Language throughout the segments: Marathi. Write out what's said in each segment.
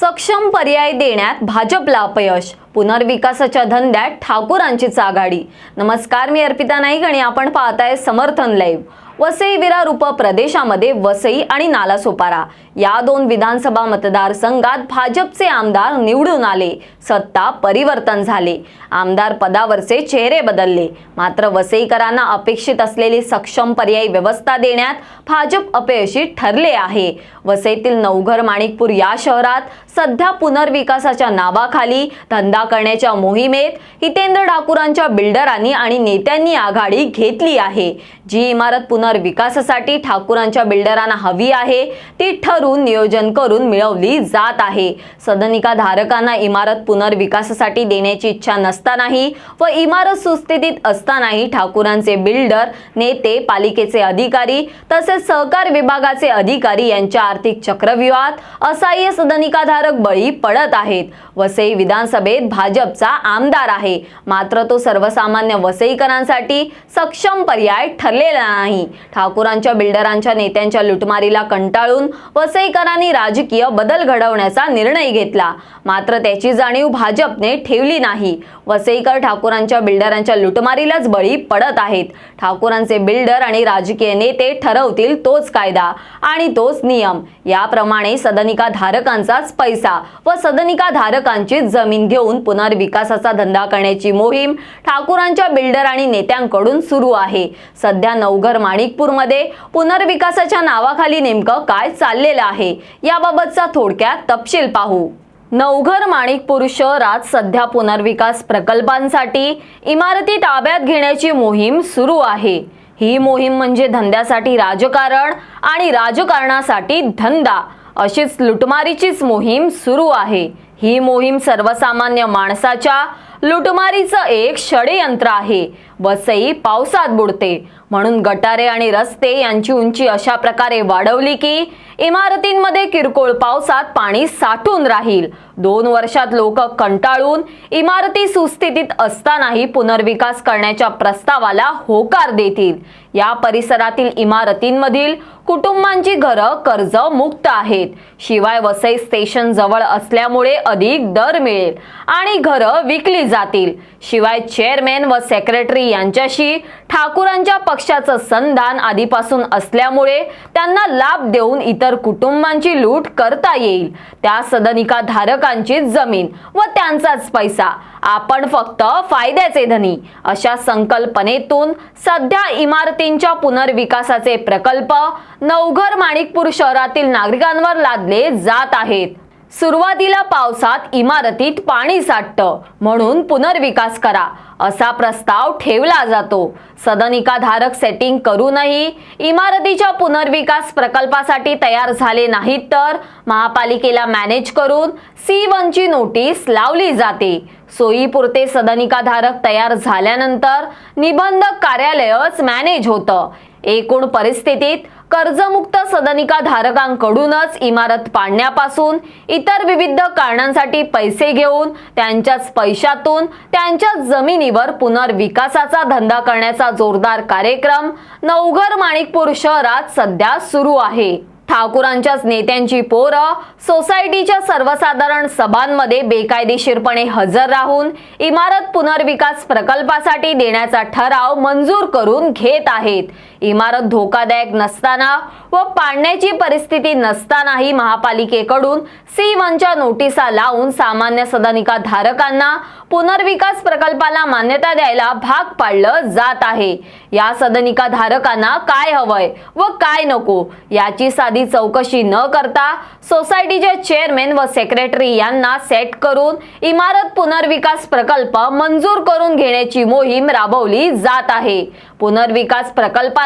सक्षम पर्याय देण्यात भाजपला अपयश. पुनर्विकासाच्या धंद्यात ठाकूरांचीच आघाडी नमस्कार मी अर्पिता नाईक आणि आपण पाहताय समर्थन लाईव्ह. वसई विरार उपप्रदेशामध्ये वसई आणि नालासोपारा या दोन विधानसभा मतदारसंघात भाजपचे आमदार निवडून आले. सत्ता परिवर्तन झाले. आमदार पदावरचे चेहरे बदलले. मात्र वसईकरांना अपेक्षित असलेली सक्षम पर्यायी व्यवस्था देण्यात भाजप अपयशी ठरले आहे. वसईतील नवघर माणिकपूर या शहरात सध्या पुनर्विकासाच्या नावाखाली धंदा करण्याच्या मोहिमेत हितेंद्र ठाकूरांच्या बिल्डरांनी आणि नेत्यांनी आघाडी घेतली आहे. जी इमारत पुनर्विकासासाठी ठाकूरांच्या बिल्डरांना हवी आहे ती ठरून नियोजन करून मिळवली जात आहे. सदनिका धारकांना इमारत पुनर्विकासासाठी देण्याची इच्छा नसतानाही व इमारत सुस्थितीत असतानाही ठाकूरांचे बिल्डर नेते पालिकेचे अधिकारी तसेच सहकार विभागाचे अधिकारी यांच्या आर्थिक चक्रव्यूहात असहाय्य सदनिकाधारक बळी पडत आहेत. वसई विधानसभेत भाजपचा आमदार आहे. मात्र तो सर्वसामान्य वसईकरांसाठी सक्षम पर्याय ठरलेला नाही. ठाकूरांच्या बिल्डरांच्या नेत्यांच्या लुटमारीला कंटाळून वसईकरांनी राजकीय बदल घडवण्याचा निर्णय घेतला. मात्र त्याची जाणीव भाजपने ठेवली नाही. वसईकर ठाकूरांच्या बिल्डरांच्या लुटमारीलाच बळी पडत आहेत. ठाकूरांचे बिल्डर आणि राजकीय नेते ठरवतील तोच कायदा आणि तोच नियम. याप्रमाणे सदनिका धारकांचाच पैसा व सदनिका धारकांची जमीन घेऊन पुनर्विकासाचा धंदा करण्याची मोहीम ठाकूरांच्या बिल्डर आणि नेत्यांकडून सुरू आहे. सध्या नवघर माणिकपूरमध्ये पुनर्विकासाच्या नावाखाली नेमकं काय चाललेलं आहे याबाबतचा थोडक्यात तपशील पाहू. नवघर माणिकपूर शहरात सध्या पुनर्विकास प्रकल्पांसाठी इमारती ताब्यात घेण्याची मोहीम सुरू आहे. ही मोहीम म्हणजे धंद्यासाठी राजकारण आणि राजकारणासाठी धंदा अशीच लुटमारीचीच मोहीम सुरू आहे. ही मोहीम सर्वसामान्य माणसाच्या लुटमारीचं एक षडयंत्र आहे. वसई पावसात बुडते. म्हणून गटारे आणि रस्ते यांची उंची अशा प्रकारे वाढवली की इमारतींमध्ये किरकोळ पावसात पाणी साठून राहील. दोन वर्षात लोक कंटाळून इमारती सुस्थितीत असतानाही पुनर्विकास करण्याच्या प्रस्तावाला होकार देतील. या परिसरातील इमारतींमधील कुटुंबांची घरं कर्ज मुक्त आहेत. शिवाय वसई स्टेशन जवळ असल्यामुळे अधिक दर मिळेल आणि घरं विकली जातील. शिवाय चेअरमॅन व सेक्रेटरी यांच्याशी ठाकूरांच्या पक्षाचं संधान आधीपासून असल्यामुळे त्यांना लाभ देऊन इतर कुटुंबांची लूट करता येईल. त्या सदनिका धारकांची जमीन व त्यांचाच पैसा. आपण फक्त फायद्याचे धनी. अशा संकल्पनेतून सध्या इमारतींच्या पुनर्विकासाचे प्रकल्प नवघर माणिकपूर शहरातील नागरिकांवर लादले जात आहेत. सुरुवातीला पावसात इमारतीत पाणी साठतं म्हणून पुनर्विकास करा असा प्रस्ताव ठेवला जातो. सदनिकाधारक सेटिंग करूनही इमारतीच्या पुनर्विकास प्रकल्पासाठी तयार झाले नाहीत तर महापालिकेला मॅनेज करून सी ची नोटीस लावली जाते. सोयीपुरते सदनिकाधारक तयार झाल्यानंतर निबंधक कार्यालयच मॅनेज होतं. एकूण परिस्थितीत कर्जमुक्त सदनिका धारकांकडूनच इमारत पाडण्यापासून इतर विविध कारणांसाठी पैसे घेऊन त्यांच्याच पैशातून त्यांच्या जमिनीवर पुनर्विकासाचा धंदा करण्याचा जोरदार कार्यक्रम नवघर माणिकपूर शहरात सध्या सुरू आहे. ठाकूरांच्याच नेत्यांची पोरं सोसायटीच्या सर्वसाधारण सभांमध्ये बेकायदेशीरपणे हजर राहून इमारत पुनर्विकास प्रकल्पासाठी देण्याचा ठराव मंजूर करून घेत आहेत. इमारत धोकादायक नसताना व पाडण्याची परिस्थिती नसतानाही महापालिकेकडून सी वनच्या नोटिसा लावून सामान्य सदनिका धारकांना पुनर्विकास प्रकल्पाला मान्यता द्यायला भाग पाडलं जात आहे. या सदनिका धारकांना काय हवंय व काय नको याची साधी चौकशी न करता सोसायटीचे चेअरमॅन व सेक्रेटरी यांना सेट करून इमारत पुनर्विकास प्रकल्प मंजूर करून घेण्याची मोहीम राबवली जात आहे. पुनर्विकास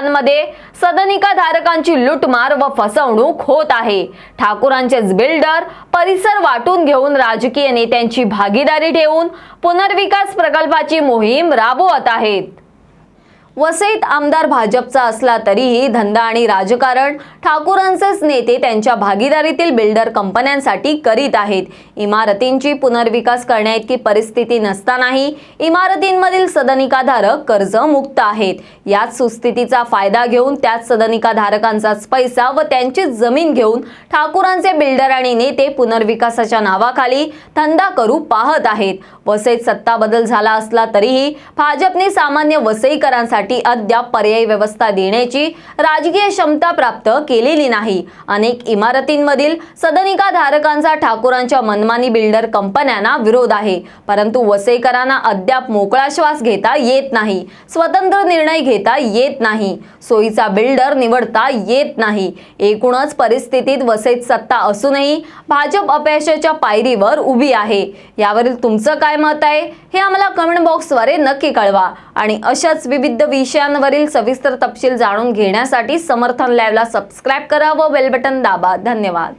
शाळांमध्ये सदनिका धारकांची लुटमार व फसवणूक होत आहे. ठाकूरांचेच बिल्डर परिसर वाटून घेऊन राजकीय नेत्यांची भागीदारी ठेवून पुनर्विकास प्रकल्पाची मोहीम राबवत आहेत. वसईत आमदार भाजपचा असला तरीही धंदा आणि राजकारण ठाकूरांचेच नेते त्यांच्या भागीदारीतील बिल्डर कंपन्यांसाठी करीत आहेत. इमारतींची पुनर्विकास करण्याइतकी परिस्थिती नसतानाही इमारतींमधील सदनिकाधारक कर्जमुक्त आहेत. याच सुस्थितीचा फायदा घेऊन त्याच सदनिकाधारकांचाच पैसा व त्यांची जमीन घेऊन ठाकूरांचे बिल्डर आणि नेते पुनर्विकासाच्या नावाखाली धंदा करू पाहत आहेत. वसईत सत्ता बदल झाला असला तरीही भाजपने सामान्य वसईकरांसाठी अद्याप पर्यायी व्यवस्था देण्याची राजकीय क्षमता प्राप्त केलेली नाही. अनेक इमारतींमधील सदनिकाधारकांचा ठाकूरांच्या मनमानी बिल्डर कंपन्यांना विरोध आहे. परंतु वसईकरांना अद्याप मोकळा श्वास घेता येत नाही. स्वतंत्र निर्णय घेता येत नाही. सोयीचा बिल्डर निवडता येत नाही. एकूणच परिस्थितीत वसईत सत्ता असूनही भाजप अपयशाच्या पायरीवर उभी आहे. यावरील तुमचं काय मत आहे? हे आम्हाला कमेंट बॉक्सद्वारे नक्की कळवा. आणि अशाच विविध विषयांवरील सविस्तर तपशील जाणून घेण्यासाठी समर्थन लाईव्हला सबस्क्राईब करा व बेल बटन दाबा. धन्यवाद.